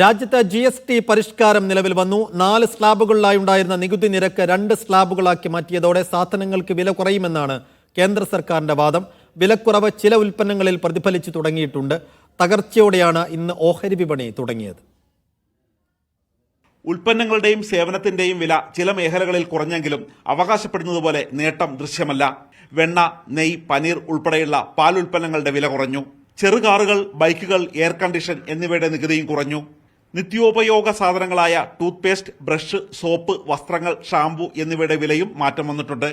രാജ്യത്ത് G S T പരിഷ്കാരം നിലവിൽ വന്നു. നാല് സ്ലാബുകളിലായി ഉണ്ടായിരുന്ന നികുതി നിരക്ക് രണ്ട് സ്ലാബുകളാക്കി മാറ്റിയതോടെ സാധനങ്ങൾക്ക് വില കുറയുമെന്നാണ് കേന്ദ്ര സർക്കാരിന്റെ വാദം. വിലക്കുറവ് ചില ഉൽപ്പന്നങ്ങളിൽ പ്രതിഫലിച്ചു തുടങ്ങിയിട്ടുണ്ട്. തകർച്ചയോടെയാണ് ഇന്ന് ഓഹരി വിപണി തുടങ്ങിയത്. ഉൽപ്പന്നങ്ങളുടെയും സേവനത്തിന്റെയും വില ചില മേഖലകളിൽ കുറഞ്ഞെങ്കിലും അവകാശപ്പെടുന്നതുപോലെ നേട്ടം ദൃശ്യമല്ല. വെണ്ണ നെയ് പനീർ ഉൾപ്പെടെയുള്ള പാൽ ഉൽപ്പന്നങ്ങളുടെ വില കുറഞ്ഞു. ചെറുകാറുകൾ ബൈക്കുകൾ എയർ കണ്ടീഷൻ എന്നിവയുടെ നികുതിയും കുറഞ്ഞു. നിത്യോപയോഗ സാധനങ്ങളായ ടൂത്ത് പേസ്റ്റ് ബ്രഷ് സോപ്പ് വസ്ത്രങ്ങൾ ഷാംപൂ എന്നിവയുടെ വിലയും മാറ്റം വന്നിട്ടുണ്ട്.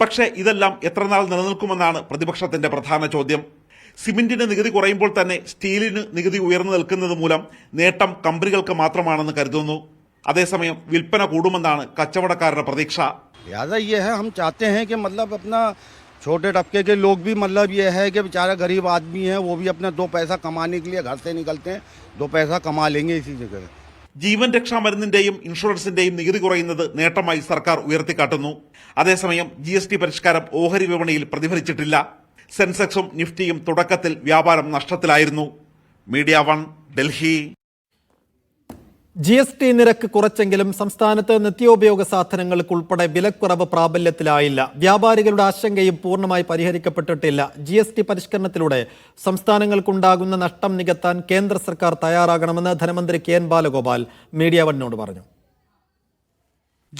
പക്ഷേ ഇതെല്ലാം എത്രനാൾ നിലനിൽക്കുമെന്നാണ് പ്രതിപക്ഷത്തിന്റെ പ്രധാന ചോദ്യം. സിമെന്റിന് നികുതി കുറയുമ്പോൾ തന്നെ സ്റ്റീലിന് നികുതി ഉയർന്നു നിൽക്കുന്നത് മൂലം നേട്ടം കമ്പനികൾക്ക് മാത്രമാണെന്ന് കരുതുന്നു. അതേസമയം വിൽപ്പന കൂടുമെന്നാണ് കച്ചവടക്കാരുടെ പ്രതീക്ഷ. लिहाजा ये है हम चाहते हैं कि मतलब अपना छोटे तबके के लोग भी मतलब ये है कि बेचारा गरीब आदमी है वो भी अपना दो पैसा कमाने के लिए घर से निकलते हैं दो पैसा कमा लेंगे इसी जगह ജീവൻ രക്ഷാ മരുന്നിന്റെയും ഇൻഷുറൻസിന്റെയും നികുതി കുറയുന്നത് നേട്ടമായി സർക്കാർ ഉയർത്തിക്കാട്ടുന്നു അതേസമയം ജി എസ് ടി പരിഷ്കാരം ഓഹരി വിപണിയിൽ പ്രതിഫലിച്ചിട്ടില്ല സെൻസെക്സും നിഫ്റ്റിയും തുടക്കത്തിൽ വ്യാപാരം നഷ്ടത്തിലായിരുന്നു media one Delhi G S T നിരക്ക് കുറച്ചെങ്കിലും സംസ്ഥാനത്ത് നിത്യോപയോഗ സാധനങ്ങൾക്ക് ഉൾപ്പെടെ വിലക്കുറവ് പ്രാബല്യത്തിലായില്ല. വ്യാപാരികളുടെ ആശങ്കയും പൂർണമായി പരിഹരിക്കപ്പെട്ടിട്ടില്ല. ജി എസ് ടി പരിഷ്കരണത്തിലൂടെ സംസ്ഥാനങ്ങൾക്കുണ്ടാകുന്ന നഷ്ടം നികത്താൻ കേന്ദ്ര സർക്കാർ തയ്യാറാകണമെന്ന് ധനമന്ത്രി കെ എൻ ബാലഗോപാൽ മീഡിയ വണ്ണിനോട് പറഞ്ഞു.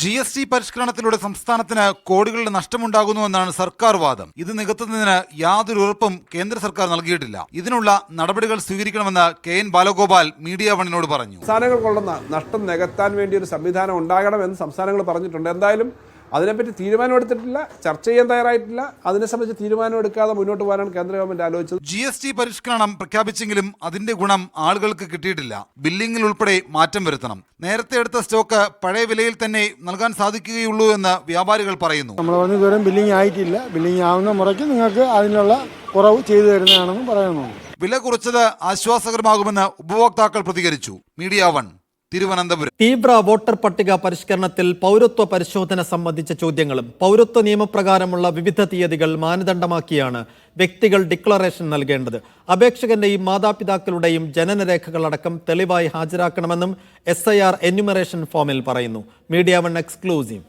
ജി എസ് ടി പരിഷ്കരണത്തിലൂടെ സംസ്ഥാനത്തിന് കോടികളുടെ നഷ്ടമുണ്ടാകുന്നുവെന്നാണ് സർക്കാർ വാദം. ഇത് നികത്തുന്നതിന് യാതൊരു ഉറപ്പും കേന്ദ്ര സർക്കാർ നൽകിയിട്ടില്ല. ഇതിനുള്ള നടപടികൾ സ്വീകരിക്കണമെന്ന് കെ എൻ ബാലഗോപാൽ മീഡിയ വണ്ണിനോട് പറഞ്ഞു. സംസ്ഥാനങ്ങൾക്കുള്ള നഷ്ടം നികത്താൻ വേണ്ടി ഒരു സംവിധാനം ഉണ്ടാകണമെന്ന് സംസ്ഥാനങ്ങൾ പറഞ്ഞിട്ടുണ്ട്. എന്തായാലും അതിനെപ്പറ്റി തീരുമാനമെടുത്തിട്ടില്ല ചർച്ച ചെയ്യാൻ തയ്യാറായിട്ടില്ല. അതിനെ സംബന്ധിച്ച് തീരുമാനമെടുക്കാതെ മുന്നോട്ട് പോകാനാണ് കേന്ദ്ര ഗവൺമെന്റ് ആലോചിച്ചത്. ജി എസ് ടി പരിഷ്കരണം പ്രഖ്യാപിച്ചെങ്കിലും അതിന്റെ ഗുണം ആളുകൾക്ക് കിട്ടിയിട്ടില്ല. ബില്ലിംഗിൽ ഉൾപ്പെടെ മാറ്റം വരുത്തണം. നേരത്തെ എടുത്ത സ്റ്റോക്ക് പഴയ വിലയിൽ തന്നെ നൽകാൻ സാധിക്കുകയുള്ളൂ എന്ന് വ്യാപാരികൾ പറയുന്നു. നമ്മൾ പറഞ്ഞ ബില്ലിംഗ് ആയിട്ടില്ല. ബില്ലിംഗ് ആവുന്ന മുറയ്ക്ക് നിങ്ങൾക്ക് അതിനുള്ള കുറവ് ചെയ്തു തരുന്നതാണെന്ന് പറയുന്നു വില കുറച്ചത് ആശ്വാസകരമാകുമെന്ന് ഉപഭോക്താക്കൾ പ്രതികരിച്ചു. Media one. തിരുവനന്തപുരം. തീവ്ര വോട്ടർ പട്ടിക പരിഷ്കരണത്തിൽ പൗരത്വ പരിശോധന സംബന്ധിച്ച ചോദ്യങ്ങളും പൗരത്വ നിയമപ്രകാരമുള്ള വിവിധ തീയതികൾ മാനദണ്ഡമാക്കിയാണ് വ്യക്തികൾ ഡിക്ലറേഷൻ നൽകേണ്ടത്. അപേക്ഷകന്റെയും മാതാപിതാക്കളുടെയും ജനന ജനനരേഖകളടക്കം തെളിവായി ഹാജരാക്കണമെന്നും എസ് ഐ ആർ എന്യൂമറേഷൻ ഫോമിൽ പറയുന്നു. Media one exclusive.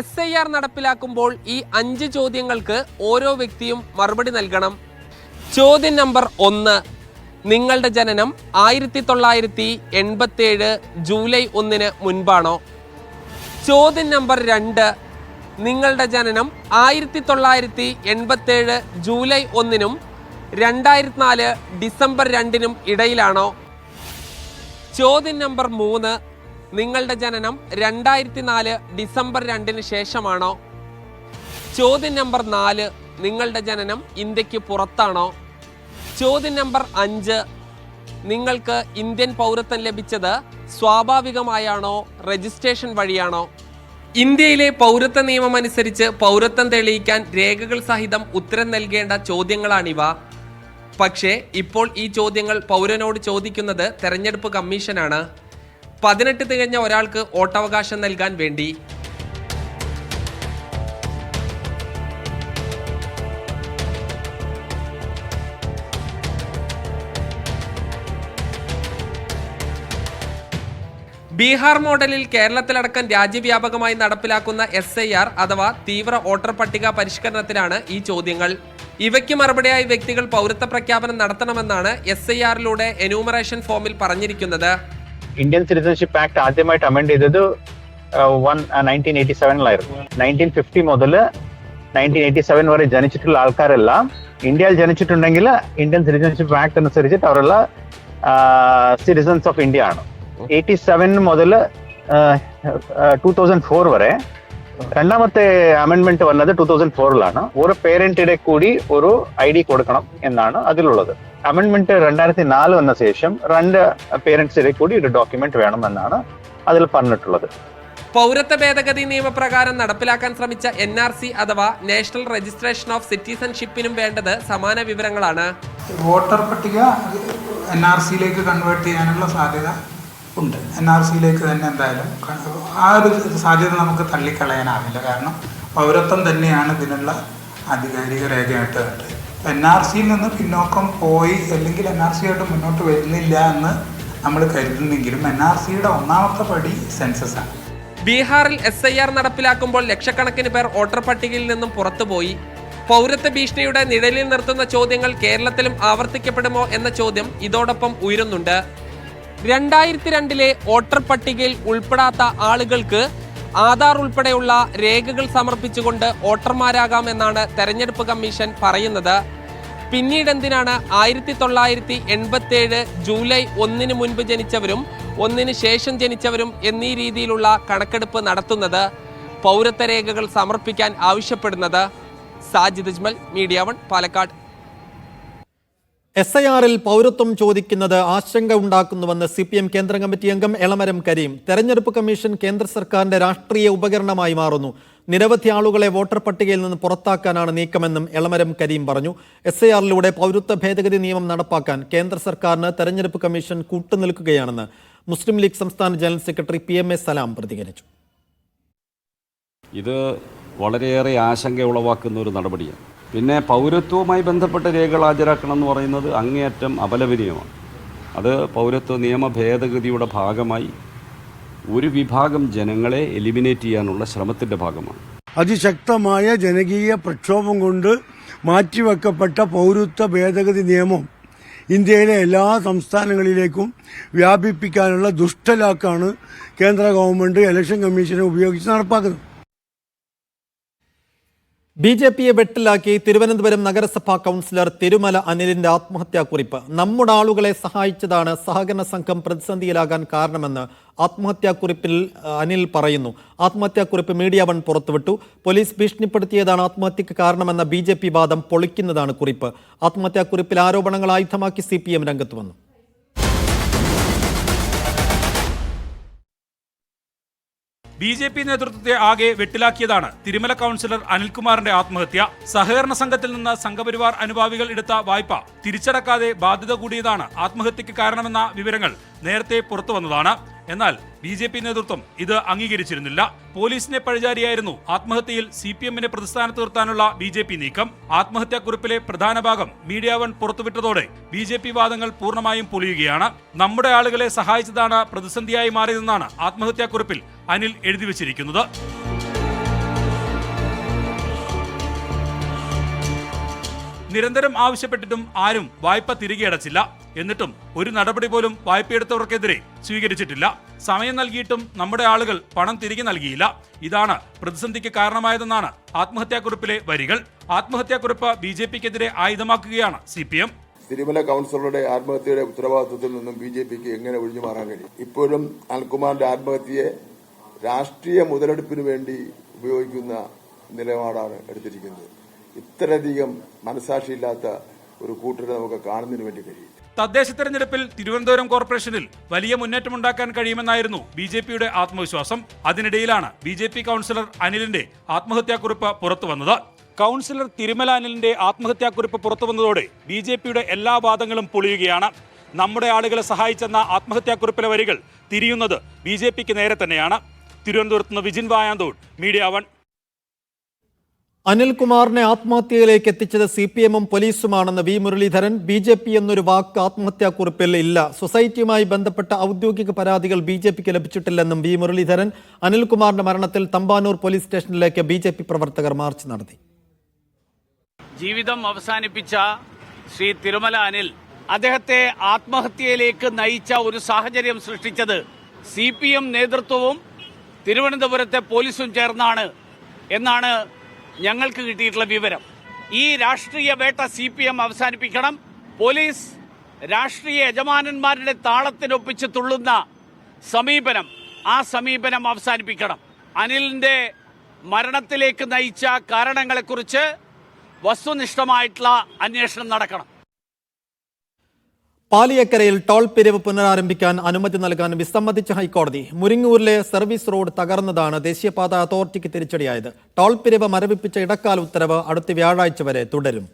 S I R നടപ്പിലാക്കുമ്പോൾ ഈ അഞ്ച് ചോദ്യങ്ങൾക്ക് ഓരോ വ്യക്തിയും മറുപടി നൽകണം ചോദ്യം നമ്പർ ഒന്ന്. നിങ്ങളുടെ ജനനം ആയിരത്തി തൊള്ളായിരത്തി എൺപത്തേഴ് ജൂലൈ ഒന്നിന് മുൻപാണോ? ചോദ്യം നമ്പർ രണ്ട്. നിങ്ങളുടെ ജനനം ആയിരത്തി തൊള്ളായിരത്തി എൺപത്തേഴ് ജൂലൈ ഒന്നിനും രണ്ടായിരത്തി നാല് ഡിസംബർ രണ്ടിനും ഇടയിലാണോ? ചോദ്യം നമ്പർ മൂന്ന്. നിങ്ങളുടെ ജനനം രണ്ടായിരത്തി നാല് ഡിസംബർ രണ്ടിന് ശേഷമാണോ? ചോദ്യം നമ്പർ നാല്. നിങ്ങളുടെ ജനനം ഇന്ത്യയ്ക്ക് പുറത്താണോ? ചോദ്യം നമ്പർ അഞ്ച്. നിങ്ങൾക്ക് ഇന്ത്യൻ പൗരത്വം ലഭിച്ചത് സ്വാഭാവികമായാണോ രജിസ്ട്രേഷൻ വഴിയാണോ? ഇന്ത്യയിലെ പൗരത്വ നിയമം അനുസരിച്ച് പൗരത്വം തെളിയിക്കാൻ രേഖകൾ സഹിതം ഉത്തരം നൽകേണ്ട ചോദ്യങ്ങളാണിവ. പക്ഷേ ഇപ്പോൾ ഈ ചോദ്യങ്ങൾ പൗരനോട് ചോദിക്കുന്നത് തെരഞ്ഞെടുപ്പ് കമ്മീഷനാണ്. പതിനെട്ട് തികഞ്ഞ ഒരാൾക്ക് വോട്ടവകാശം നൽകാൻ വേണ്ടി ബീഹാർ മോഡലിൽ കേരളത്തിലടക്കം രാജ്യവ്യാപകമായി നടപ്പിലാക്കുന്ന എസ് ഐ ആർ അഥവാ തീവ്ര വോട്ടർ പട്ടിക പരിഷ്കരണത്തിലാണ് ഈ ചോദ്യങ്ങൾ. ഇവയ്ക്ക് മറുപടിയായി വ്യക്തികൾ പൗരത്വ പ്രഖ്യാപനം നടത്തണമെന്നാണ് എസ് ഐ ആറിലൂടെ എന്യൂമറേഷൻ ഫോമിൽ പറഞ്ഞിരിക്കുന്നത്. ഇന്ത്യൻ സിറ്റിസൺഷിപ്പ് ആക്ട് ആദ്യമായിട്ട് അമെൻഡ് ചെയ്തത് എയ്റ്റി സെവനിലായിരുന്നു ഫിഫ്റ്റി മുതൽ നയന്റീൻ എയ്റ്റി സെവൻ വരെ ജനിച്ചിട്ടുള്ള ആൾക്കാരെല്ലാം ഇന്ത്യയിൽ ജനിച്ചിട്ടുണ്ടെങ്കിൽ ഇന്ത്യൻ സിറ്റിസൺഷിപ്പ് ആക്ട് അനുസരിച്ചിട്ട് അവരുള്ള സിറ്റിസൺസ് ഓഫ് ഇന്ത്യ ആണ്. എയ്റ്റി സെവൻ മുതൽ ടൂ തൗസൻഡ് ഫോർ വരെ. രണ്ടാമത്തെ അമെൻമെന്റ് വന്നത് ടൂ തൗസൻഡ് ഫോറിലാണ് ഒരു പേരന്റിടെ കൂടി ഒരു ഐ ഡി കൊടുക്കണം എന്നാണ് അതിലുള്ളത്. അമെൻമെന്റ് രണ്ടായിരത്തി നാല് വന്ന ശേഷം രണ്ട് പേരന്റ്സിടെ കൂടി ഒരു ഡോക്യുമെന്റ് വേണമെന്നാണ് അതിൽ പറഞ്ഞിട്ടുള്ളത്. പൗരത്വ ഭേദഗതി നിയമപ്രകാരം നടപ്പിലാക്കാൻ ശ്രമിച്ച എൻ ആർ സി അഥവാ നാഷണൽ രജിസ്ട്രേഷൻ ഓഫ് സിറ്റിസൺഷിപ്പിനും വേണ്ടത് സമാന വിവരങ്ങളാണ്. വോട്ടർ പട്ടിക എൻ ആർ സിയിലേക്ക് കൺവേർട്ട് ചെയ്യാനുള്ള സാധ്യത ഉണ്ട്. എൻ ആർ സിയിലേക്ക് തന്നെ എന്തായാലും ആ ഒരു സാധ്യത നമുക്ക് തള്ളിക്കളയാനാവില്ല. കാരണം പൗരത്വം തന്നെയാണ് ഇതിനുള്ള ആധികാരിക രേഖയായിട്ട് കണ്ടത്. എൻ ആർ സിയിൽ നിന്ന് പിന്നോക്കം പോയി അല്ലെങ്കിൽ എൻ ആർ സി ആയിട്ട് മുന്നോട്ട് വരുന്നില്ല എന്ന് നമ്മൾ കരുതുന്നെങ്കിലും എൻ ആർ സിയുടെ ഒന്നാമത്തെ പടി സെൻസസ് ആണ്. ബീഹാറിൽ എസ് ഐ ആർ നടപ്പിലാക്കുമ്പോൾ ലക്ഷക്കണക്കിന് പേർ വോട്ടർ പട്ടികയിൽ നിന്നും പുറത്തുപോയി. പൗരത്വ ഭീഷണിയുടെ നിഴലിൽ നിർത്തുന്ന ചോദ്യങ്ങൾ കേരളത്തിലും ആവർത്തിക്കപ്പെടുമോ എന്ന ചോദ്യം ഇതോടൊപ്പം ഉയരുന്നുണ്ട്. രണ്ടായിരത്തി രണ്ടിലെ വോട്ടർ പട്ടികയിൽ ഉൾപ്പെടാത്ത ആളുകൾക്ക് ആധാർ ഉൾപ്പെടെയുള്ള രേഖകൾ സമർപ്പിച്ചുകൊണ്ട് വോട്ടർമാരാകാം എന്നാണ് തെരഞ്ഞെടുപ്പ് കമ്മീഷൻ പറയുന്നത്. പിന്നീട് എന്തിനാണ് ആയിരത്തി തൊള്ളായിരത്തി എൺപത്തി ഏഴ് ജൂലൈ ഒന്നിന് മുൻപ് ജനിച്ചവരും ഒന്നിന് ശേഷം ജനിച്ചവരും എന്നീ രീതിയിലുള്ള കണക്കെടുപ്പ് നടത്തുന്നത് പൗരത്വ രേഖകൾ സമർപ്പിക്കാൻ ആവശ്യപ്പെടുന്നത്. Sajid Ajmal media one Palakkad. S I ആറിൽ പൗരത്വം ചോദിക്കുന്നത് ആശങ്ക ഉണ്ടാക്കുന്നുവെന്ന് സി പി എം കേന്ദ്ര കമ്മിറ്റി അംഗം എളമരം കരീം. തെരഞ്ഞെടുപ്പ് കമ്മീഷൻ കേന്ദ്ര സർക്കാരിന്റെ രാഷ്ട്രീയ ഉപകരണമായി മാറുന്നു. നിരവധി ആളുകളെ വോട്ടർ പട്ടികയിൽ നിന്ന് പുറത്താക്കാനാണ് നീക്കമെന്നും എളമരം കരീം പറഞ്ഞു. എസ് ഐ ആറിലൂടെ പൗരത്വ ഭേദഗതി നിയമം നടപ്പാക്കാൻ കേന്ദ്ര സർക്കാരിന് തെരഞ്ഞെടുപ്പ് കമ്മീഷൻ കൂട്ടുനിൽക്കുകയാണെന്ന് മുസ്ലിം ലീഗ് സംസ്ഥാന general secretary P M A Salam പ്രതികരിച്ചു. ഇത് വളരെയേറെ ആശങ്ക ഉളവാക്കുന്ന ഒരു നടപടിയാണ്. പിന്നെ പൗരത്വവുമായി ബന്ധപ്പെട്ട രേഖകൾ ഹാജരാക്കണം എന്ന് പറയുന്നത് അങ്ങേയറ്റം അപലപനീയമാണ്. അത് പൗരത്വ നിയമ ഭേദഗതിയുടെ ഭാഗമായി ഒരു വിഭാഗം ജനങ്ങളെ എലിമിനേറ്റ് ചെയ്യാനുള്ള ശ്രമത്തിന്റെ ഭാഗമാണ്. അതിശക്തമായ ജനകീയ പ്രക്ഷോഭം കൊണ്ട് മാറ്റിവെക്കപ്പെട്ട പൗരത്വ ഭേദഗതി നിയമം ഇന്ത്യയിലെ എല്ലാ സംസ്ഥാനങ്ങളിലേക്കും വ്യാപിപ്പിക്കാനുള്ള ദുഷ്ടലാക്കാണ് കേന്ദ്ര ഗവൺമെന്റ് ഇലക്ഷൻ കമ്മീഷനെ ഉപയോഗിച്ച് നടപ്പാക്കുന്നത്. ബി ജെ പിയെ വെട്ടിലാക്കി തിരുവനന്തപുരം നഗരസഭാ കൗൺസിലർ തിരുമല അനിലിന്റെ ആത്മഹത്യാക്കുറിപ്പ്. നമ്മുടെ ആളുകളെ സഹായിച്ചതാണ് സഹകരണ സംഘം പ്രതിസന്ധിയിലാകാൻ കാരണമെന്ന് ആത്മഹത്യാക്കുറിപ്പിൽ കുറിപ്പിൽ അനിൽ പറയുന്നു. ആത്മഹത്യാക്കുറിപ്പ് മീഡിയ വൺ പുറത്തുവിട്ടു. പോലീസ് ഭീഷണിപ്പെടുത്തിയതാണ് ആത്മഹത്യക്ക് കാരണമെന്ന ബി വാദം പൊളിക്കുന്നതാണ് കുറിപ്പ്. ആത്മഹത്യാക്കുറിപ്പിൽ ആരോപണങ്ങൾ ആയുധമാക്കി സി പി എം രംഗത്ത് വന്നു. ബി ജെ പി നേതൃത്വത്തെ ആകെ വെട്ടിലാക്കിയതാണ് തിരുമല കൗൺസിലർ അനിൽകുമാറിന്റെ ആത്മഹത്യ. സഹകരണ സംഘത്തിൽ നിന്ന് സംഘപരിവാർ അനുഭാവികൾ എടുത്ത വായ്പ തിരിച്ചടക്കാതെ ബാധ്യത കൂടിയതാണ് ആത്മഹത്യക്ക് കാരണമെന്ന വിവരങ്ങൾ നേരത്തെ പുറത്തു വന്നതാണ്. എന്നാൽ ബി ജെ പി നേതൃത്വം ഇത് അംഗീകരിച്ചിരുന്നില്ല. പോലീസിനെ പഴിചാരിയായിരുന്നു ആത്മഹത്യയിൽ സി പി എമ്മിനെ പ്രതിസ്ഥാനത്ത് നിർത്താനുള്ള ബി ജെ പി നീക്കം. ആത്മഹത്യാക്കുറിപ്പിലെ പ്രധാന ഭാഗം മീഡിയ വൺ പുറത്തുവിട്ടതോടെ ബി ജെ പി വാദങ്ങൾ പൂർണമായും പൊളിയുകയാണ്. നമ്മുടെ ആളുകളെ സഹായിച്ചതാണ് പ്രതിസന്ധിയായി മാറിയതെന്നാണ് ആത്മഹത്യാക്കുറിപ്പിൽ അനിൽ എഴുതി വച്ചിരിക്കുന്നത്. നിരന്തരം ആവശ്യപ്പെട്ടിട്ടും ആരും വായ്പ തിരികെ അടച്ചില്ല. എന്നിട്ടും ഒരു നടപടി പോലും വായ്പയെടുത്തവർക്കെതിരെ സ്വീകരിച്ചിട്ടില്ല. സമയം നൽകിയിട്ടും നമ്മുടെ ആളുകൾ പണം തിരികെ നൽകിയില്ല. ഇതാണ് പ്രതിസന്ധിക്ക് കാരണമായതെന്നാണ് ആത്മഹത്യാക്കുറിപ്പിലെ വരികൾ. ആത്മഹത്യാക്കുറിപ്പ് ബി ജെ പിക്കെതിരെ ആയുധമാക്കുകയാണ് സി പി എം. തിരുമല കൗൺസിലറുടെ ആത്മഹത്യയുടെ ഉത്തരവാദിത്വത്തിൽ നിന്നും ബി ജെ പിക്ക് എങ്ങനെ ഒഴിഞ്ഞു മാറാൻ കഴിയും? ഇപ്പോഴും അനിൽകുമാറിന്റെ ആത്മഹത്യയെ രാഷ്ട്രീയ മുതലെടുപ്പിന് വേണ്ടി ഉപയോഗിക്കുന്ന നിലപാടാണ് എടുത്തിരിക്കുന്നത്. ഇത്രയധികം മനസാക്ഷിയില്ലാത്ത ഒരു കൂട്ടരെ നമുക്ക് കാണുന്നതിന് വേണ്ടി കഴിയും. തദ്ദേശ തെരഞ്ഞെടുപ്പിൽ തിരുവനന്തപുരം കോർപ്പറേഷനിൽ വലിയ മുന്നേറ്റം ഉണ്ടാക്കാൻ കഴിയുമെന്നായിരുന്നു ബി ജെ പിയുടെ ആത്മവിശ്വാസം. അതിനിടയിലാണ് ബി ജെ പി കൗൺസിലർ അനിലിന്റെ ആത്മഹത്യാക്കുറിപ്പ് പുറത്തു വന്നത്. കൗൺസിലർ തിരുമല അനിലിന്റെ ആത്മഹത്യാക്കുറിപ്പ് പുറത്തു വന്നതോടെ ബി ജെ പിയുടെ എല്ലാ വാദങ്ങളും പൊളിയുകയാണ്. നമ്മുടെ ആളുകളെ സഹായിച്ചെന്ന ആത്മഹത്യാക്കുറിപ്പിലെ വരികൾ തിരിയുന്നത് ബി നേരെ തന്നെയാണ്. തിരുവനന്തപുരത്ത് നിന്ന് വിജിൻ വായാന്തോട് മീഡിയ വൺ. അനിൽകുമാറിനെ ആത്മഹത്യയിലേക്ക് എത്തിച്ചത് സി പി എമ്മും പോലീസുമാണെന്ന് V. Muraleedharan. B J P എന്നൊരു വാക്ക് ആത്മഹത്യാക്കുറിപ്പിൽ ഇല്ല. സൊസൈറ്റിയുമായി ബന്ധപ്പെട്ട ഔദ്യോഗിക പരാതികൾ ബി ജെ പിക്ക് ലഭിച്ചിട്ടില്ലെന്നും വി. മുരളീധരൻ. അനിൽകുമാറിന്റെ മരണത്തിൽ തമ്പാനൂർ പോലീസ് സ്റ്റേഷനിലേക്ക് ബി ജെ പി പ്രവർത്തകർ മാർച്ച് നടത്തി. ജീവിതം അവസാനിപ്പിച്ച ശ്രീ തിരുമല അനിൽ അദ്ദേഹത്തെ ആത്മഹത്യയിലേക്ക് നയിച്ച ഒരു സാഹചര്യം സൃഷ്ടിച്ചത് സി പി എം നേതൃത്വവും തിരുവനന്തപുരത്തെ പോലീസും ചേർന്നാണ് എന്നാണ് ഞങ്ങൾക്ക് കിട്ടിയിട്ടുള്ള വിവരം. ഈ രാഷ്ട്രീയ വേട്ട സി പി എം അവസാനിപ്പിക്കണം. പോലീസ് രാഷ്ട്രീയ യജമാനന്മാരുടെ താളത്തിനൊപ്പിച്ച് തുള്ളുന്ന സമീപനം ആ സമീപനം അവസാനിപ്പിക്കണം. അനിലിന്റെ മരണത്തിലേക്ക് നയിച്ച കാരണങ്ങളെക്കുറിച്ച് വസ്തുനിഷ്ഠമായിട്ടുള്ള അന്വേഷണം നടക്കണം. പാലിയക്കരയിൽ ടോൾ പിരിവ് പുനരാരംഭിക്കാൻ അനുമതി നൽകാൻ വിസമ്മതിച്ച ഹൈക്കോടതി മുരിങ്ങൂരിലെ സർവീസ് റോഡ് തകർന്നതാണ് ദേശീയപാത അതോറിറ്റിക്ക് തിരിച്ചടിയായത്. ടോൾ പിരിവ് മരവിപ്പിച്ച ഇടക്കാല ഉത്തരവ് അടുത്ത വ്യാഴാഴ്ച വരെ തുടരും.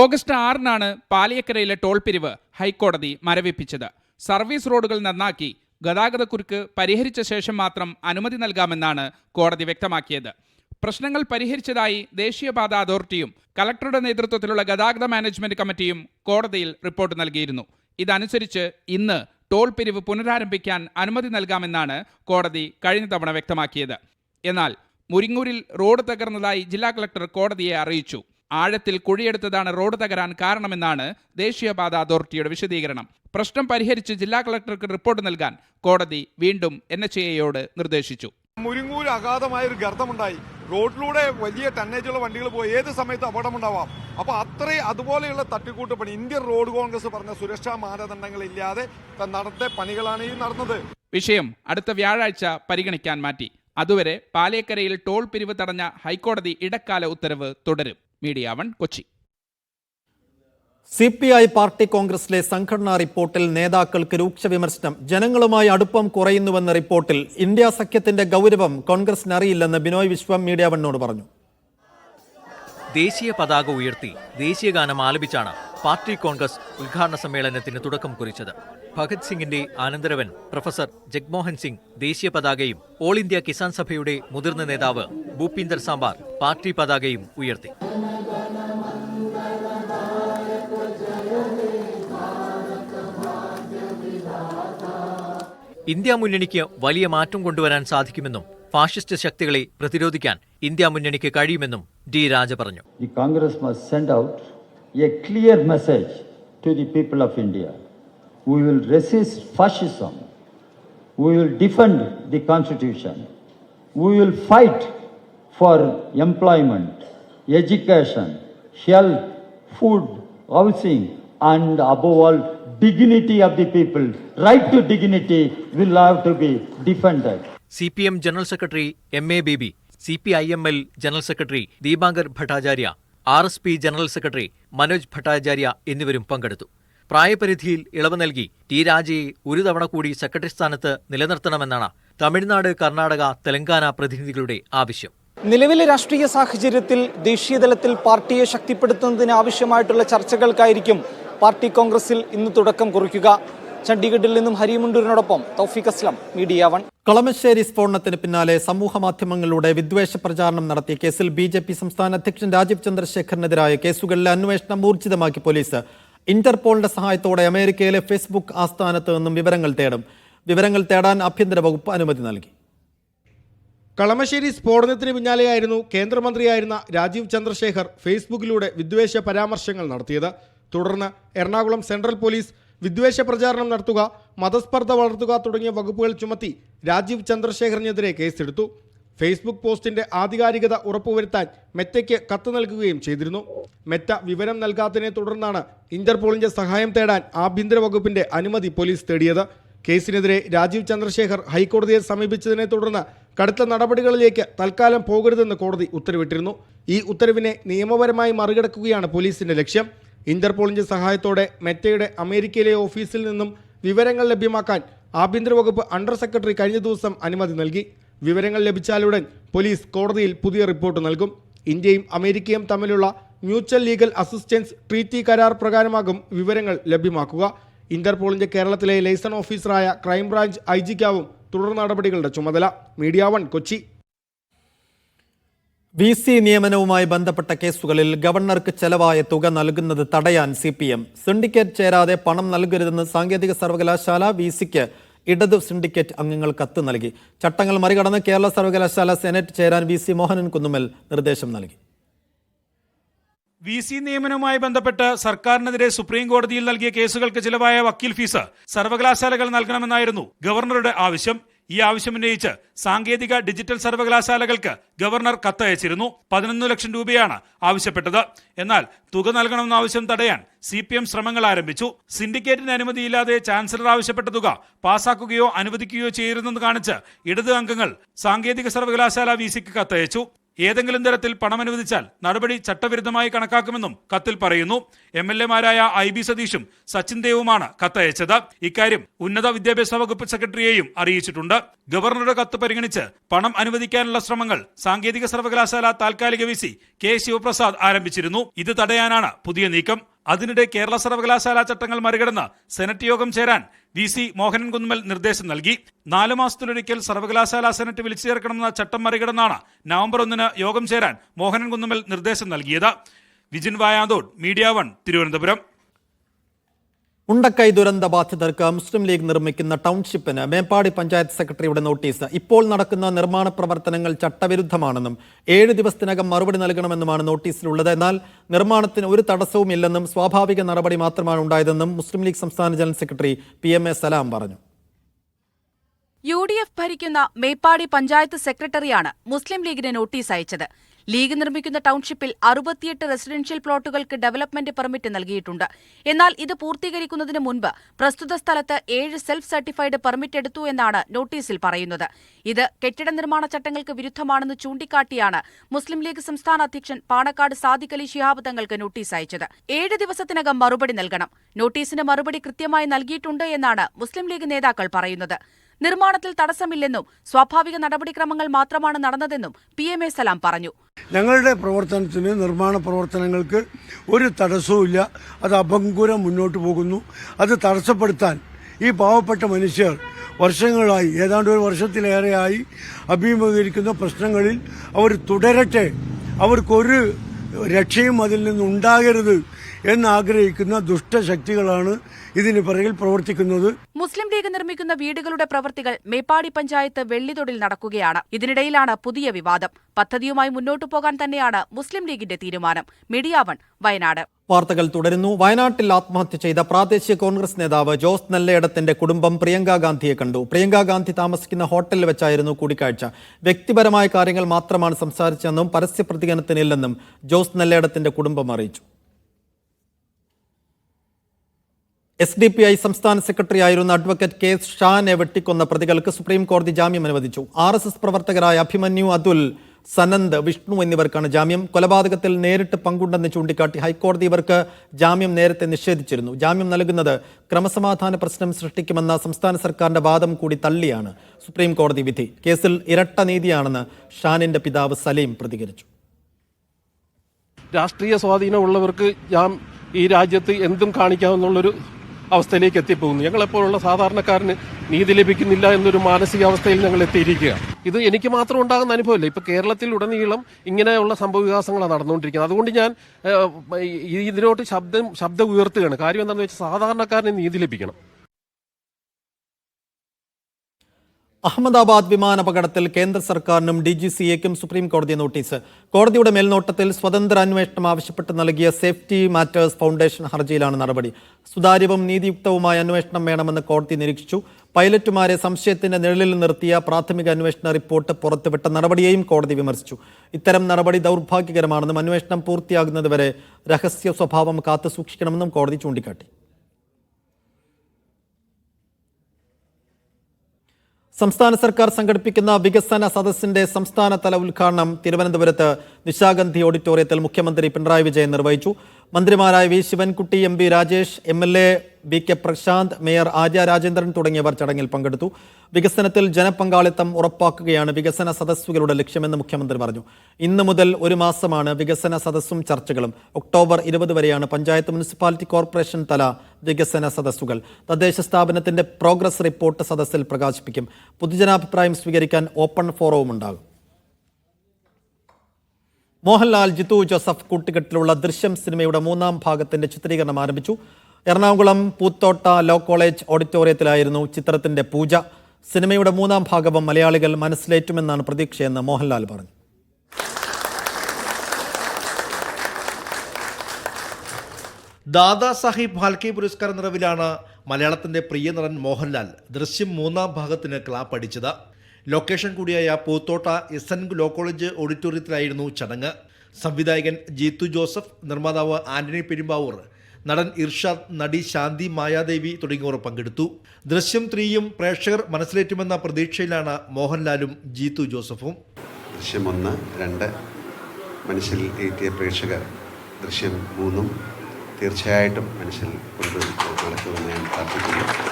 ഓഗസ്റ്റ് ആറിനാണ് പാലിയക്കരയിലെ ടോൾ പിരിവ് ഹൈക്കോടതി മരവിപ്പിച്ചത്. സർവീസ് റോഡുകൾ നന്നാക്കി ഗതാഗതക്കുരുക്ക് പരിഹരിച്ച ശേഷം മാത്രം അനുമതി നൽകാമെന്നാണ് കോടതി വ്യക്തമാക്കിയത്. പ്രശ്നങ്ങൾ പരിഹരിച്ചതായി ദേശീയപാത അതോറിറ്റിയും കളക്ടറുടെ നേതൃത്വത്തിലുള്ള ഗതാഗത മാനേജ്മെന്റ് കമ്മിറ്റിയും കോടതിയിൽ റിപ്പോർട്ട് നൽകിയിരുന്നു. ഇതനുസരിച്ച് ഇന്ന് ടോൾ പിരിവ് പുനരാരംഭിക്കാൻ അനുമതി നൽകാമെന്നാണ് കോടതി കഴിഞ്ഞ തവണ വ്യക്തമാക്കിയത്. എന്നാൽ മുരിങ്ങൂരിൽ റോഡ് തകർന്നതായി ജില്ലാ കളക്ടർ കോടതിയെ അറിയിച്ചു. ആഴത്തിൽ കുഴിയെടുത്തതാണ് റോഡ് തകരാൻ കാരണമെന്നാണ് ദേശീയപാത അതോറിറ്റിയുടെ വിശദീകരണം. പ്രശ്നം പരിഹരിച്ച് ജില്ലാ കളക്ടർക്ക് റിപ്പോർട്ട് നൽകാൻ കോടതി വീണ്ടും എൻ നിർദ്ദേശിച്ചു. മുരിങ്ങൂർ അഗാധമായ ഒരു ഗർത്തമുണ്ടായി. റോഡിലൂടെ വലിയ ടന്നേജുള്ള വണ്ടികൾ പോയി ഏത് സമയത്ത് അപകടമുണ്ടാവാം. അപ്പൊ അത്രയും അതുപോലെയുള്ള തട്ടിക്കൂട്ട് പണി ഇന്ത്യൻ റോഡ് കോൺഗ്രസ് പറഞ്ഞ സുരക്ഷാ മാനദണ്ഡങ്ങൾ ഇല്ലാതെ നടത്തിയ പണികളാണ് ഈ നടന്നത്. വിഷയം അടുത്ത വ്യാഴാഴ്ച പരിഗണിക്കാൻ മാറ്റി. അതുവരെ പാലേക്കരയിൽ ടോൾ പിരിവ് തടഞ്ഞ ഹൈക്കോടതി ഇടക്കാല ഉത്തരവ് തുടരും. Media one Kochi. C P I party കോൺഗ്രസിലെ സംഘടനാ റിപ്പോർട്ടിൽ നേതാക്കൾക്ക് രൂക്ഷ വിമർശനം. ജനങ്ങളുമായി അടുപ്പം കുറയുന്നുവെന്ന റിപ്പോർട്ടിൽ ഇന്ത്യ സഖ്യത്തിന്റെ ഗൗരവം കോൺഗ്രസിന് അറിയില്ലെന്ന് ബിനോയ് വിശ്വം മീഡിയ വണ്ണോട് പറഞ്ഞു. ദേശീയ പതാക ഉയർത്തി ദേശീയഗാനം ആലപിച്ചാണ് പാർട്ടി കോൺഗ്രസ് ഉദ്ഘാടന സമ്മേളനത്തിന് തുടക്കം കുറിച്ചത്. ഭഗത് സിംഗിന്റെ ആനന്ദരവൻ പ്രൊഫസർ ജഗ്മോഹൻ സിംഗ് ദേശീയ പതാകയും ഓൾ ഇന്ത്യ കിസാൻ സഭയുടെ മുതിർന്ന നേതാവ് ഭൂപീന്ദർ സാമ്പാർ പാർട്ടി പതാകയും ഉയർത്തി. ഇന്ത്യ മുന്നണിക്ക് വലിയ മാറ്റം കൊണ്ടുവരാൻ സാധിക്കുമെന്നും ഫാഷിസ്റ്റ് ശക്തികളെ പ്രതിരോധിക്കാൻ ഇന്ത്യ മുന്നണിക്ക് കഴിയുമെന്നും ഡി രാജ പറഞ്ഞു. Congress send out a clear message to the people of India will resist fascism will defend the constitution will fight for employment education health food housing and above all dignity of the people right to dignity will have to be defended. C P M general secretary M A Baby C P I M L general secretary Dipankar Bhattacharya R S P general secretary Manoj Bhattacharya എന്നിവരും പങ്കെടുത്തു. പ്രായപരിധിയിൽ ഇളവ് നൽകി T രാജയെ ഒരു തവണ കൂടി secretary സ്ഥാനത്ത് നിലനിർത്തണമെന്നാണ് തമിഴ്നാട് കർണാടക തെലങ്കാന പ്രതിനിധികളുടെ ആവശ്യം. നിലവിലെ രാഷ്ട്രീയ സാഹചര്യത്തിൽ ദേശീയതലത്തിൽ പാർട്ടിയെ ശക്തിപ്പെടുത്തുന്നതിന് ആവശ്യമായിട്ടുള്ള ചർച്ചകൾക്കായിരിക്കും പാർട്ടി കോൺഗ്രസിൽ ഇന്ന് തുടക്കം കുറിക്കുക. ചണ്ഡീഗഡിൽ നിന്നും ഹരിമുണ്ടൂരിനോടൊപ്പം തൗഫീഖ് അസ്ലം മീഡിയ വൺ. കളമശ്ശേരി സ്ഫോടനത്തിന് പിന്നാലെ സമൂഹ മാധ്യമങ്ങളിലൂടെ വിദ്വേഷ പ്രചാരണം നടത്തിയ കേസിൽ ബി ജെ പി സംസ്ഥാന അധ്യക്ഷൻ രാജീവ് ചന്ദ്രശേഖറിനെതിരായ കേസുകളിലെ അന്വേഷണം ഊർജിതമാക്കി പോലീസ്. ഇന്റർപോളിന്റെ സഹായത്തോടെ അമേരിക്കയിലെ ഫേസ്ബുക്ക് ആസ്ഥാനത്ത് നിന്നും വിവരങ്ങൾ തേടും. വിവരങ്ങൾ തേടാൻ ആഭ്യന്തര വകുപ്പ് അനുമതി നൽകി. കളമശ്ശേരി സ്ഫോടനത്തിന് പിന്നാലെയായിരുന്നു കേന്ദ്രമന്ത്രിയായിരുന്ന രാജീവ് ചന്ദ്രശേഖർ ഫേസ്ബുക്കിലൂടെ വിദ്വേഷ പരാമർശങ്ങൾ നടത്തിയത്. തുടർന്ന് എറണാകുളം സെൻട്രൽ പോലീസ് വിദ്വേഷ പ്രചാരണം നടത്തുക മതസ്പർദ്ധ വളർത്തുക തുടങ്ങിയ വകുപ്പുകൾ ചുമത്തി രാജീവ് ചന്ദ്രശേഖറിനെതിരെ കേസെടുത്തു. ഫേസ്ബുക്ക് പോസ്റ്റിന്റെ ആധികാരികത ഉറപ്പുവരുത്താൻ മെറ്റയ്ക്ക് കത്ത് നൽകുകയും ചെയ്തിരുന്നു. മെറ്റ വിവരം നൽകാത്തതിനെ തുടർന്നാണ് ഇന്റർപോളിന്റെ സഹായം തേടാൻ ആഭ്യന്തര വകുപ്പിന്റെ അനുമതി പോലീസ് തേടിയത്. കേസിനെതിരെ രാജീവ് ചന്ദ്രശേഖർ ഹൈക്കോടതിയെ സമീപിച്ചതിനെ തുടർന്ന് കടുത്ത നടപടികളിലേക്ക് തൽക്കാലം പോകരുതെന്ന് കോടതി ഉത്തരവിട്ടിരുന്നു. ഈ ഉത്തരവിനെ നിയമപരമായി മറികടക്കുകയാണ് പോലീസിന്റെ ലക്ഷ്യം. ഇന്റർപോളിന്റെ സഹായത്തോടെ മെറ്റയുടെ അമേരിക്കയിലെ ഓഫീസിൽ നിന്നും വിവരങ്ങൾ ലഭ്യമാക്കാൻ ആഭ്യന്തര വകുപ്പ് അണ്ടർ സെക്രട്ടറി കഴിഞ്ഞ ദിവസം അനുമതി നൽകി. വിവരങ്ങൾ ലഭിച്ചാലുടൻ പോലീസ് കോടതിയിൽ പുതിയ റിപ്പോർട്ട് നൽകും. ഇന്ത്യയും അമേരിക്കയും തമ്മിലുള്ള മ്യൂച്വൽ ലീഗൽ അസിസ്റ്റൻസ് ട്രീറ്റി കരാർ പ്രകാരമാകും വിവരങ്ങൾ ലഭ്യമാക്കുക. ഇന്റർപോളിന്റെ കേരളത്തിലെ ലൈസൺ ഓഫീസറായ ക്രൈംബ്രാഞ്ച് ഐ ജിക്കാവും തുടർ നടപടികളുടെ ചുമതല. Media one Kochi. V C നിയമനവുമായി ബന്ധപ്പെട്ട കേസുകളിൽ ഗവർണർക്ക് ചെലവായ തുക നൽകുന്നത് തടയാൻ സി പി എം. സിൻഡിക്കേറ്റ് ചേരാതെ പണം നൽകരുതെന്ന് സാങ്കേതിക സർവകലാശാല വി സിക്ക് ഇടതു സിൻഡിക്കേറ്റ് അംഗങ്ങൾ കത്ത് നൽകി. ചട്ടങ്ങൾ മറികടന്ന് കേരള സർവകലാശാല സെനറ്റ് ചേരാൻ വി സി മോഹനൻ കുന്നുമൽ നിർദ്ദേശം നൽകി. വി സി നിയമനവുമായി ബന്ധപ്പെട്ട് സർക്കാരിനെതിരെ സുപ്രീം കോടതിയിൽ നൽകിയ കേസുകൾക്ക് ചിലവായ വക്കീൽ ഫീസ് സർവകലാശാലകൾ നൽകണമെന്നായിരുന്നു ഗവർണറുടെ ആവശ്യം. ഈ ആവശ്യമുന്നയിച്ച് സാങ്കേതിക ഡിജിറ്റൽ സർവകലാശാലകൾക്ക് ഗവർണർ കത്തയച്ചിരുന്നു. പതിനൊന്ന് ലക്ഷം രൂപയാണ് ആവശ്യപ്പെട്ടത്. എന്നാൽ തുക നൽകണമെന്ന ആവശ്യം തടയാൻ സി പി എം ശ്രമങ്ങൾ ആരംഭിച്ചു. സിൻഡിക്കേറ്റിന് അനുമതിയില്ലാതെ ചാൻസലർ ആവശ്യപ്പെട്ട തുക പാസാക്കുകയോ അനുവദിക്കുകയോ ചെയ്യരുതെന്ന് കാണിച്ച് ഇടത് അംഗങ്ങൾ സാങ്കേതിക സർവകലാശാല വി സിക്ക് കത്തയച്ചു. ഏതെങ്കിലും തരത്തിൽ പണം അനുവദിച്ചാൽ നടപടി ചട്ടവിരുദ്ധമായി കണക്കാക്കുമെന്നും കത്തിൽ പറയുന്നു. എം എൽ എമാരായ ഐ ബി സതീഷും സച്ചിൻ ദേവുമാണ് കത്തയച്ചത്. ഇക്കാര്യം ഉന്നത വിദ്യാഭ്യാസ വകുപ്പ് സെക്രട്ടറിയെയും അറിയിച്ചിട്ടുണ്ട്. ഗവർണറുടെ കത്ത് പരിഗണിച്ച് പണം അനുവദിക്കാനുള്ള ശ്രമങ്ങൾ സാങ്കേതിക സർവകലാശാല താൽക്കാലിക വി സി കെ ശിവപ്രസാദ് ആരംഭിച്ചിരുന്നു. ഇത് തടയാനാണ് പുതിയ നീക്കം. അതിനിടെ കേരള സർവകലാശാല ചട്ടങ്ങൾ മറികടന്ന് സെനറ്റ് യോഗം ചേരാൻ വി സി മോഹനൻ കുന്നുമൽ നിർദ്ദേശം നൽകി. നാല് മാസത്തിലൊരിക്കൽ സർവകലാശാല സെനറ്റ് വിളിച്ചു ചേർക്കണമെന്ന ചട്ടം മറികടന്നാണ് നവംബർ ഒന്നിന് യോഗം ചേരാൻ മോഹനൻ കുന്നുമൽ നിർദ്ദേശം നൽകിയത്. Vijin Vayanthode media one Thiruvananthapuram. ഉണ്ടക്കൈ ദുരന്ത ബാധിതർക്ക് മുസ്ലിം ലീഗ് നിർമ്മിക്കുന്ന ടൗൺഷിപ്പിന് മേപ്പാടി പഞ്ചായത്ത് സെക്രട്ടറിയുടെ നോട്ടീസ്. ഇപ്പോൾ നടക്കുന്ന നിർമ്മാണ പ്രവർത്തനങ്ങൾ ചട്ടവിരുദ്ധമാണെന്നും ഏഴ് ദിവസത്തിനകം മറുപടി നൽകണമെന്നുമാണ് നോട്ടീസിലുള്ളത്. എന്നാൽ നിർമ്മാണത്തിന് ഒരു തടസ്സവും ഇല്ലെന്നും സ്വാഭാവിക നടപടി മാത്രമാണ് ഉണ്ടായതെന്നും മുസ്ലിം ലീഗ് സംസ്ഥാന general secretary P M A Salam പറഞ്ഞു. യു ഡി എഫ് ഭരിക്കുന്ന മേപ്പാടി പഞ്ചായത്ത് സെക്രട്ടറിയാണ് മുസ്ലിം ലീഗിന് നോട്ടീസ് അയച്ചത്. ലീഗ് നിർമ്മിക്കുന്ന ടൗൺഷിപ്പിൽ അറുപത്തിയെട്ട് റെസിഡൻഷ്യൽ പ്ലോട്ടുകൾക്ക് ഡെവലപ്മെന്റ് പെർമിറ്റ് നൽകിയിട്ടുണ്ട്. എന്നാൽ ഇത് പൂർത്തീകരിക്കുന്നതിന് മുൻപ് പ്രസ്തുത സ്ഥലത്ത് ഏഴ് സെൽഫ് സർട്ടിഫൈഡ് പെർമിറ്റ് എടുത്തു എന്നാണ് നോട്ടീസിൽ പറയുന്നത്. ഇത് കെട്ടിട നിർമ്മാണ ചട്ടങ്ങൾക്ക് വിരുദ്ധമാണെന്ന് ചൂണ്ടിക്കാട്ടിയാണ് മുസ്ലിം ലീഗ് സംസ്ഥാന അധ്യക്ഷൻ പാണക്കാട് സാദിഖ് അലി ശിഹാബ് തങ്ങൾക്ക് നോട്ടീസ് അയച്ചത്. ഏഴ് ദിവസത്തിനകം മറുപടി നൽകണം. നോട്ടീസിന് മറുപടി കൃത്യമായി നൽകിയിട്ടുണ്ട് എന്നാണ് മുസ്ലിം ലീഗ് നേതാക്കൾ പറയുന്നത്. നിർമ്മാണത്തിൽ തടസ്സമില്ലെന്നും സ്വാഭാവിക നടപടിക്രമങ്ങൾ മാത്രമാണ് നടന്നതെന്നും പി എം എ സലാം പറഞ്ഞു. ഞങ്ങളുടെ പ്രവർത്തനത്തിന് നിർമ്മാണ പ്രവർത്തനങ്ങൾക്ക് ഒരു തടസ്സവുമില്ല അത് അപങ്കുരം മുന്നോട്ട് പോകുന്നു. അത് തടസ്സപ്പെടുത്താൻ ഈ പാവപ്പെട്ട മനുഷ്യർ വർഷങ്ങളായി ഏതാണ്ട് ഒരു വർഷത്തിലേറെയായി അഭിമുഖീകരിക്കുന്ന പ്രശ്നങ്ങളിൽ അവർ തുടരട്ടെ. അവർക്കൊരു രക്ഷയും അതിൽ നിന്നുണ്ടാകരുത് എന്നാഗ്രഹിക്കുന്ന ദുഷ്ടശക്തികളാണ് ഇതിന് പിറകിൽ പ്രവർത്തിക്കുന്നത്. മുസ്ലിം ലീഗ് നിർമ്മിക്കുന്ന വീടുകളുടെ പ്രവൃത്തികൾ മേപ്പാടി പഞ്ചായത്ത് വെള്ളിതൊടിൽ നടക്കുകയാണ്. ഇതിനിടയിലാണ് പുതിയ വിവാദം. പദ്ധതിയുമായി മുന്നോട്ടു പോകാൻ തന്നെയാണ് മുസ്ലിം ലീഗിന്റെ തീരുമാനം. Media one Wayanad. വാർത്തകൾ തുടരുന്നു. വയനാട്ടിൽ ആത്മഹത്യ ചെയ്ത പ്രാദേശിക കോൺഗ്രസ് നേതാവ് ജോസ് നല്ലയിടത്തിന്റെ കുടുംബം പ്രിയങ്ക ഗാന്ധിയെ കണ്ടു. പ്രിയങ്ക ഗാന്ധി താമസിക്കുന്ന ഹോട്ടലിൽ വെച്ചായിരുന്നു കൂടിക്കാഴ്ച. വ്യക്തിപരമായ കാര്യങ്ങൾ മാത്രമാണ് സംസാരിച്ചതെന്നും പരസ്യ പ്രതികരണത്തിനില്ലെന്നും ജോസ് നല്ലയിടത്തിന്റെ കുടുംബം അറിയിച്ചു. എസ് ഡി പി ഐ സംസ്ഥാന സെക്രട്ടറി ആയിരുന്ന അഡ്വക്കേറ്റ് കെ ഷാനെ വെട്ടിക്കൊന്ന പ്രതികൾക്ക് സുപ്രീം കോടതി ജാമ്യം അനുവദിച്ചു. ആർ എസ് എസ് പ്രവർത്തകരായ അഭിമന്യു അതുൽ സനന്ദ് വിഷ്ണു എന്നിവർക്കാണ് ജാമ്യം. കൊലപാതകത്തിൽ നേരിട്ട് പങ്കുണ്ടെന്ന് ചൂണ്ടിക്കാട്ടി ഹൈക്കോടതി ഇവർക്ക് ജാമ്യം നേരത്തെ നിഷേധിച്ചിരുന്നു. ജാമ്യം നൽകുന്നത് ക്രമസമാധാന പ്രശ്നം സൃഷ്ടിക്കുമെന്ന സംസ്ഥാന സർക്കാരിന്റെ വാദം കൂടി തള്ളിയാണ് സുപ്രീം കോടതി വിധി. കേസിൽ ഇരട്ട നീതിയാണെന്ന് ഷാനിന്റെ പിതാവ് സലീം പ്രതികരിച്ചു. രാഷ്ട്രീയ സ്വാധീനമുള്ളവർക്ക് ഈ രാജ്യത്ത് എന്തും കാണിക്കാമെന്നുള്ളൊരു അവസ്ഥയിലേക്ക് എത്തിപ്പോകുന്നു. ഞങ്ങളെപ്പോലുള്ള സാധാരണക്കാരന് നീതി ലഭിക്കുന്നില്ല എന്നൊരു മാനസികാവസ്ഥയിൽ ഞങ്ങൾ എത്തിയിരിക്കുക ഇത് എനിക്ക് മാത്രം ഉണ്ടാകുന്ന അനുഭവമല്ല. ഇപ്പൊ കേരളത്തിൽ ഉടനീളം ഇങ്ങനെയുള്ള സംഭവ വികാസങ്ങളാണ് നടന്നുകൊണ്ടിരിക്കുന്നത്. അതുകൊണ്ട് ഞാൻ ഇതിനോട്ട് ശബ്ദം ശബ്ദം ഉയർത്തുകയാണ്. കാര്യം എന്താണെന്ന് വെച്ചാൽ സാധാരണക്കാരന് നീതി ലഭിക്കണം. അഹമ്മദാബാദ് വിമാനാപകടത്തിൽ കേന്ദ്ര സർക്കാരിനും ഡി ജി സി എക്കും സുപ്രീം കോടതി നോട്ടീസ്. കോടതിയുടെ മേൽനോട്ടത്തിൽ സ്വതന്ത്ര അന്വേഷണം ആവശ്യപ്പെട്ട് നൽകിയ സേഫ്റ്റി മാറ്റേഴ്സ് ഫൗണ്ടേഷൻ ഹർജിയിലാണ് നടപടി. സുതാര്യവും നീതിയുക്തവുമായ അന്വേഷണം വേണമെന്ന് കോടതി നിരീക്ഷിച്ചു. പൈലറ്റുമാരെ സംശയത്തിന്റെ നിഴലിൽ നിർത്തിയ പ്രാഥമിക അന്വേഷണ റിപ്പോർട്ട് പുറത്തുവിട്ട നടപടിയെയും കോടതി വിമർശിച്ചു. ഇത്തരം നടപടി ദൗർഭാഗ്യകരമാണെന്നും അന്വേഷണം പൂർത്തിയാകുന്നതുവരെ രഹസ്യ സ്വഭാവം കാത്തു സൂക്ഷിക്കണമെന്നും കോടതി ചൂണ്ടിക്കാട്ടി. സംസ്ഥാന സർക്കാർ സംഘടിപ്പിക്കുന്ന വികസന സദസ്സിന്റെ സംസ്ഥാനതല ഉദ്ഘാടനം തിരുവനന്തപുരത്ത് നിശാഗന്ധി ഓഡിറ്റോറിയത്തിൽ മുഖ്യമന്ത്രി പിണറായി വിജയൻ നിർവഹിച്ചു. മന്ത്രിമാരായ V Sivankutty M P Rajesh M L A B K Prashanth mayor Arya Rajendran തുടങ്ങിയവർ ചടങ്ങിൽ പങ്കെടുത്തു. വികസനത്തിൽ ജനപങ്കാളിത്തം ഉറപ്പാക്കുകയാണ് വികസന സദസ്സുകളുടെ ലക്ഷ്യമെന്ന് മുഖ്യമന്ത്രി പറഞ്ഞു. ഇന്ന് മുതൽ ഒരു മാസമാണ് വികസന സദസ്സും ചർച്ചകളും. ഒക്ടോബർ ഇരുപത് വരെയാണ് പഞ്ചായത്ത് മുനിസിപ്പാലിറ്റി കോർപ്പറേഷൻ തല വികസന സദസ്സുകൾ. തദ്ദേശ സ്ഥാപനത്തിന്റെ പ്രോഗ്രസ് റിപ്പോർട്ട് സദസ്സിൽ പ്രകാശിപ്പിക്കും. പൊതുജനാഭിപ്രായം സ്വീകരിക്കാൻ ഓപ്പൺ ഫോറവും ഉണ്ടാകും. മോഹൻലാൽ ജിത്തു ജോസഫ് കൂട്ടുകെട്ടിലുള്ള ദൃശ്യം സിനിമയുടെ മൂന്നാം ഭാഗത്തിന്റെ ചിത്രീകരണം ആരംഭിച്ചു. എറണാകുളം പൂത്തോട്ട ലോ കോളേജ് ഓഡിറ്റോറിയത്തിലായിരുന്നു ചിത്രത്തിന്റെ പൂജ. സിനിമയുടെ മൂന്നാം ഭാഗവും മലയാളികൾ മനസ്സിലേറ്റുമെന്നാണ് പ്രതീക്ഷയെന്ന് മോഹൻലാൽ പറഞ്ഞു. ദാദാ സാഹിബ് ഫാൽക്കെ പുരസ്കാര നിറവിലാണ് മലയാളത്തിന്റെ പ്രിയ നടൻ മോഹൻലാൽ ദൃശ്യം മൂന്നാം ഭാഗത്തിന് ക്ലാപ്പ് അടിച്ചത് ലൊക്കേഷൻ കൂടിയായ Poothotta S N law college ഓഡിറ്റോറിയത്തിലായിരുന്നു ചടങ്ങ്. സംവിധായകൻ ജീത്തു ജോസഫ് നിർമ്മാതാവ് ആന്റണി പെരുമ്പാവൂർ നടൻ ഇർഷാദ് നടി ശാന്തി മായാദേവി തുടങ്ങിയവർ പങ്കെടുത്തു. ദൃശ്യം ത്രീയും പ്രേക്ഷകർ മനസ്സിലേറ്റുമെന്ന പ്രതീക്ഷയിലാണ് മോഹൻലാലും ജീത്തു ജോസഫും. ദൃശ്യം ഒന്ന് രണ്ട്. മനസ്സിൽ എത്തിയ പ്രേക്ഷകർ ദൃശ്യം മൂന്നും തീർച്ചയായിട്ടും മനസ്സിൽ നടക്കുമെന്ന് ഞാൻ പ്രാർത്ഥിക്കുന്നു.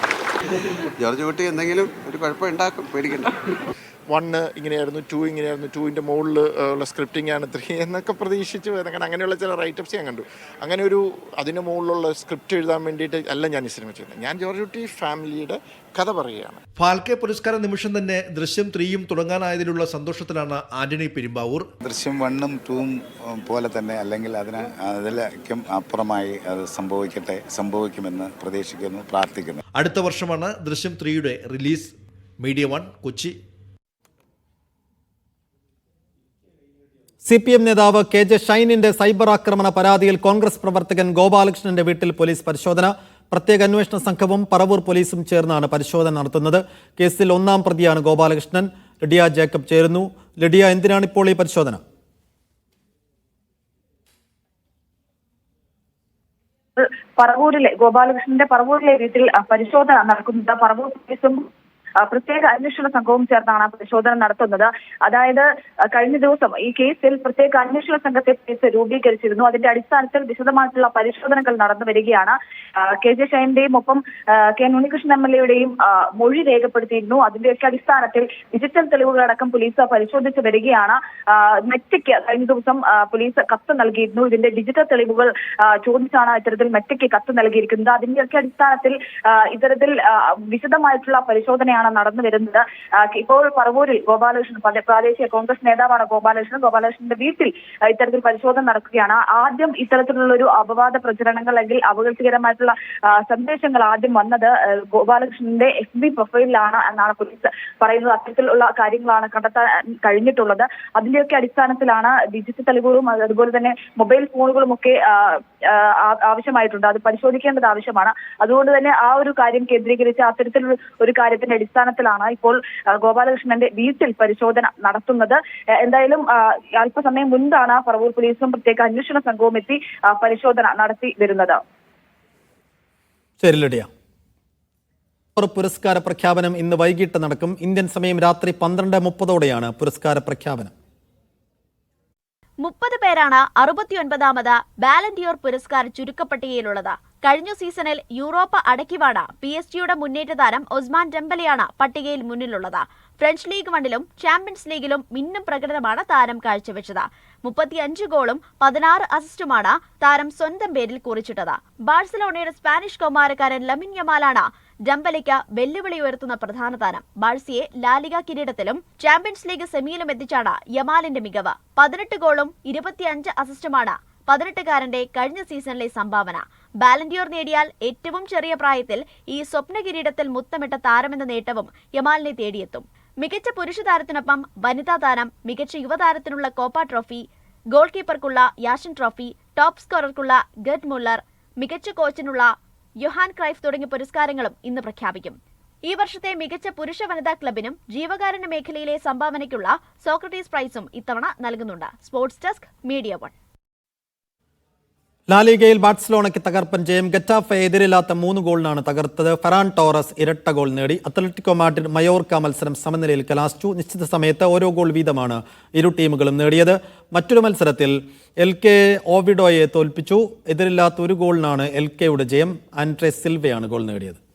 ജോർജ് കുട്ടി എന്തെങ്കിലും ഒരു കുഴപ്പം ഉണ്ടാക്കും പേടിക്കണ്ട. വണ്ണ് ഇങ്ങനെയായിരുന്നു ടു ഇങ്ങനെയായിരുന്നു ടുവിന്റെ മുകളിൽ ഉള്ള സ്ക്രിപ്റ്റിംഗ് ആണ് ത്രീ എന്നൊക്കെ പ്രതീക്ഷിച്ച് വരുന്നത്. അങ്ങനെ അങ്ങനെയുള്ള ചില റൈറ്റപ്സ് ഞാൻ കണ്ടു. അങ്ങനെ ഒരു അതിന് മുകളിലുള്ള സ്ക്രിപ്റ്റ് എഴുതാൻ വേണ്ടിയിട്ട് അല്ല ഞാൻ ഈ സിനിമ ചെയ്യുന്നത്. ഞാൻ ജോർജ് കുട്ടി ഫാമിലിയുടെ കഥ പറയുകയാണ്. ഫാൽക്കെ പുരസ്കാര നിമിഷം തന്നെ ദൃശ്യം ത്രീയും തുടങ്ങാനായതിലുള്ള സന്തോഷത്തിലാണ് ആന്റണി പെരുമ്പാവൂർ. ദൃശ്യം വണ്ണും ടൂവും പോലെ തന്നെ അല്ലെങ്കിൽ അതിന് അതിലേക്കും അപ്പുറമായി അത് സംഭവിക്കട്ടെ സംഭവിക്കുമെന്ന് പ്രതീക്ഷിക്കുന്നു പ്രാർത്ഥിക്കുന്നു. അടുത്ത വർഷമാണ് ദൃശ്യം ത്രീയുടെ release media one Kochi. C P M നേതാവ് കെ ജെ ഷൈനിന്റെ സൈബർ ആക്രമണ പരാതിയിൽ കോൺഗ്രസ് പ്രവർത്തകൻ ഗോപാലകൃഷ്ണന്റെ വീട്ടിൽ പോലീസ് പരിശോധന. പ്രത്യേക അന്വേഷണ സംഘവും പറവൂർ പോലീസും ചേർന്നാണ് പരിശോധന നടത്തുന്നത്. കേസിൽ ഒന്നാം പ്രതിയാണ് ഗോപാലകൃഷ്ണൻ. ലിഡിയ ജേക്കബ് ചേരുന്നു. ലിഡിയ എന്തിനാണ് ഇപ്പോൾ ഈ പരിശോധന? പറവൂരിലെ ഗോപാലകൃഷ്ണന്റെ പറവൂരിലെ വീട്ടിൽ പരിശോധന നടക്കുന്നത് പറവൂർ പോലീസും പ്രത്യേക അന്വേഷണ സംഘവും ചേർന്നാണ് പരിശോധന നടത്തുന്നത്. അതായത് കഴിഞ്ഞ ദിവസം ഈ കേസിൽ പ്രത്യേക അന്വേഷണ സംഘത്തെ കേസ് രൂപീകരിച്ചിരുന്നു. അതിന്റെ അടിസ്ഥാനത്തിൽ വിശദമായിട്ടുള്ള പരിശോധനകൾ നടന്നു വരികയാണ്. കെ ജെ ഷൈന്റെയും ഒപ്പം കെ ഉണ്ണികൃഷ്ണൻ എം എൽ എയുടെയും മൊഴി രേഖപ്പെടുത്തിയിരുന്നു. അതിന്റെയൊക്കെ അടിസ്ഥാനത്തിൽ ഡിജിറ്റൽ തെളിവുകളടക്കം പോലീസ് പരിശോധിച്ചു വരികയാണ്. മെറ്റയ്ക്ക് കഴിഞ്ഞ ദിവസം പോലീസ് കത്ത് നൽകിയിരുന്നു. ഇതിന്റെ ഡിജിറ്റൽ തെളിവുകൾ ചോദിച്ചാണ് ഇത്തരത്തിൽ മെറ്റയ്ക്ക് കത്ത് നൽകിയിരിക്കുന്നത്. അതിന്റെയൊക്കെ അടിസ്ഥാനത്തിൽ ഇത്തരത്തിൽ വിശദമായിട്ടുള്ള പരിശോധനയാണ് നടന്നു വരുന്നത്. ഇപ്പോൾ പറവൂരിൽ ഗോപാലകൃഷ്ണൻ പല- പ്രാദേശിക കോൺഗ്രസ് നേതാവാണ് ഗോപാലകൃഷ്ണൻ. ഗോപാലകൃഷ്ണന്റെ വീട്ടിൽ ഇത്തരത്തിൽ പരിശോധന നടക്കുകയാണ്. ആദ്യം ഇത്തരത്തിലുള്ള ഒരു അപവാദ പ്രചരണങ്ങൾ അല്ലെങ്കിൽ അപകീർത്തികരമായിട്ടുള്ള സന്ദേശങ്ങൾ ആദ്യം വന്നത് ഗോപാലകൃഷ്ണന്റെ എഫ് ബി പ്രൊഫൈലിലാണ് എന്നാണ് പോലീസ് പറയുന്നത്. അത്തരത്തിലുള്ള കാര്യങ്ങളാണ് കണ്ടെത്താൻ കഴിഞ്ഞിട്ടുള്ളത്. അതിന്റെയൊക്കെ അടിസ്ഥാനത്തിലാണ് ഡിജിറ്റൽ തെളിവുകളും അതുപോലെ തന്നെ മൊബൈൽ ഫോണുകളും ഒക്കെ ആവശ്യമായിട്ടുണ്ട്. അത് പരിശോധിക്കേണ്ടത് ആവശ്യമാണ്. അതുകൊണ്ട് തന്നെ ആ ഒരു കാര്യം കേന്ദ്രീകരിച്ച് അത്തരത്തിലുള്ള ഒരു കാര്യത്തിന്റെ അടിസ്ഥാനത്തിലാണ് ഇപ്പോൾ ഗോപാലകൃഷ്ണന്റെ വീട്ടിൽ പരിശോധന നടത്തുന്നത്. എന്തായാലും അല്പസമയം മുൻപാണ് പറവൂർ പോലീസും പ്രത്യേക അന്വേഷണ സംഘവും എത്തി പരിശോധന നടത്തി വരുന്നത്. ശരി ലിഡിയ പുരസ്കാര പ്രഖ്യാപനം ഇന്ന് വൈകിട്ട് നടക്കും. ഇന്ത്യൻ സമയം രാത്രി പന്ത്രണ്ട് മുപ്പതോടെയാണ് പുരസ്കാര പ്രഖ്യാപനം. മുപ്പത് പേരാണ് അറുപത്തിയൊൻപതാമത് ബാലന്റിയോർ പുരസ്കാര ചുരുക്കപ്പട്ടികയിലുള്ളത്. കഴിഞ്ഞ സീസണിൽ യൂറോപ്പ് അടക്കിവാണ് പി എസ് ജിയുടെ മുന്നേറ്റ താരം ഒസ്മാൻ ഡെമ്പലെയാണ് പട്ടികയിൽ മുന്നിലുള്ളത്. ഫ്രഞ്ച് ലീഗ് വണ്ണിലും ചാമ്പ്യൻസ് ലീഗിലും മിന്നും പ്രകടനമാണ് താരം കാഴ്ചവെച്ചത്. മുപ്പത്തിയഞ്ച് ഗോളും പതിനാറ് അസിസ്റ്റുമാണ് താരം സ്വന്തം പേരിൽ കുറിച്ചിട്ടത്. ബാഴ്സലോണയുടെ സ്പാനിഷ് കൗമാരക്കാരൻ ലമിൻ യമാലാണ് ഡംബലിക്ക് വെല്ലുവിളി ഉയർത്തുന്ന പ്രധാന താരം. ബാഴ്സിയെ ലാലിക കിരീടത്തിലും ചാമ്പ്യൻസ് ലീഗ് സെമിയിലും എത്തിച്ചാണ് യമാലിന്റെ മികവ്. പതിനെട്ട് ഗോളും ഇരുപത്തിയഞ്ച് അസിസ്റ്റുമാണ് പതിനെട്ടുകാരന്റെ കഴിഞ്ഞ സീസണിലെ സംഭാവന. ബാലന്റിയോർ നേടിയാൽ ഏറ്റവും ചെറിയ പ്രായത്തിൽ ഈ സ്വപ്ന കിരീടത്തിൽ മുത്തമിട്ട താരമെന്ന നേട്ടവും യമാലിനെ തേടിയെത്തും. മികച്ച പുരുഷ താരത്തിനൊപ്പം വനിതാ താരം മികച്ച യുവതാരത്തിനുള്ള കോപ്പ ട്രോഫി ഗോൾ കീപ്പർക്കുള്ള യാഷൻ ട്രോഫി ടോപ്പ് സ്കോറർക്കുള്ള ഗഡ് മുള്ളർ മികച്ച കോച്ചിനുള്ള യൊഹാൻ ക്രൈഫ് തുടങ്ങിയ പുരസ്കാരങ്ങളും ഇന്ന് പ്രഖ്യാപിക്കും. ഈ വർഷത്തെ മികച്ച പുരുഷ വനിതാ ക്ലബിനും ജീവകാരുണ്യ മേഖലയിലെ സംഭാവനയ്ക്കുള്ള സോക്രട്ടീസ് പ്രൈസും ഇത്തവണ നൽകുന്നുണ്ട്. Sports desk media one. ലാലിഗയിൽ ബാഴ്സലോണയ്ക്ക് തകർപ്പൻ ജയം. ഗറ്റാഫെ എതിരില്ലാത്ത മൂന്ന് ഗോളിനാണ് തകർത്തത്. ഫെറാൻ ടോറസ് ഇരട്ട ഗോൾ നേടി. അത്ലറ്റിക്കോ മാഡ്രിഡ് മയോർക്ക മത്സരം സമനിലയിൽ കലാശിച്ചു. നിശ്ചിത സമയത്ത് ഓരോ ഗോൾ വീതമാണ് ഇരു ടീമുകളും നേടിയത്. മറ്റൊരു മത്സരത്തിൽ എൽ കെ ഓവിഡോയെ തോൽപ്പിച്ചു. എതിരില്ലാത്ത ഒരു ഗോളിനാണ് എൽ കെയുടെ ജയം. ആൻഡ്രെ സിൽവയാണ് ഗോൾ നേടിയത്.